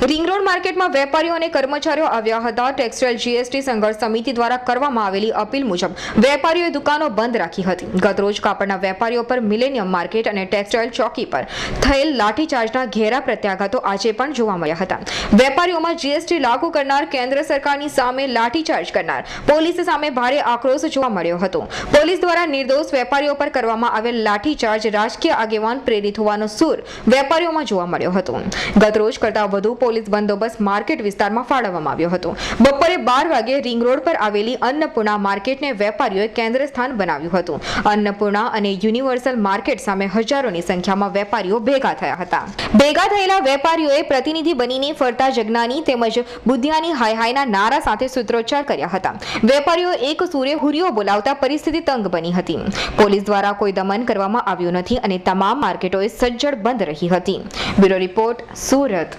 Ring માર્કેટમાં વેપારીઓ અને કર્મચારીઓ આવ્યા હતા. ટેક્સટાઇલ જીએસટી સંઘર્ષ સમિતિ દ્વારા કરવામાં આવેલી અપીલ મુજબ વેપારીઓએ દુકાનો બંધ રાખી હતી. ગતરોજ કાપડના વેપારીઓ પર મિલેનિયમ માર્કેટ અને ટેક્સટાઇલ ચોકી પર થયેલ લાઠીચાર્જના ઘેરા પ્રત્યાઘાતો આજે પણ જોવા મળ્યા હતા. વેપારીઓમાં જીએસટી લાગુ કરનાર કેન્દ્ર સરકારની સામે લાઠીચાર્જ કરનાર પોલીસ સામે ભારે આક્રોશ જોવા મળ્યો હતો. પોલીસ દ્વારા નિર્દોષ વેપારીઓ પર કરવામાં આવેલ લાઠીચાર્જ રાજકીય આગેવાન પ્રેરિત હોવાનો સૂર વેપારીઓમાં જોવા મળ્યો હતો. ગતરોજ કરતાં વધુ પોલીસ બંદોબસ્ત માર્કેટ વિસ્તારમાં ફાળવવામાં આવ્યો હતો. બપોરે બાર વાગે રિંગ રોડ પર આવેલી અન્નપૂર્ણા માર્કેટને વેપારીઓએ કેન્દ્ર સ્થાન બનાવ્યું હતું. અન્નપૂર્ણા અને યુનિવર્સલ માર્કેટ સામે હજારોની સંખ્યામાં વેપારીઓ ભેગા થયા હતા. ભેગા થયેલા વેપારીઓએ પ્રતિનિધિ બનીને ફરતા જગનાની તેમજ બુદ્ધિયાની હાય હાયના નારા સાથે સૂત્રોચ્ચાર કર્યા હતા. વેપારીઓ એક સૂર્ય હુરીઓ બોલાવતા પરિસ્થિતિ તંગ બની હતી. પોલીસ દ્વારા કોઈ દમન કરવામાં આવ્યું નથી અને તમામ માર્કેટોએ સજ્જડ બંધ રહી હતી. Bureau report, Surat.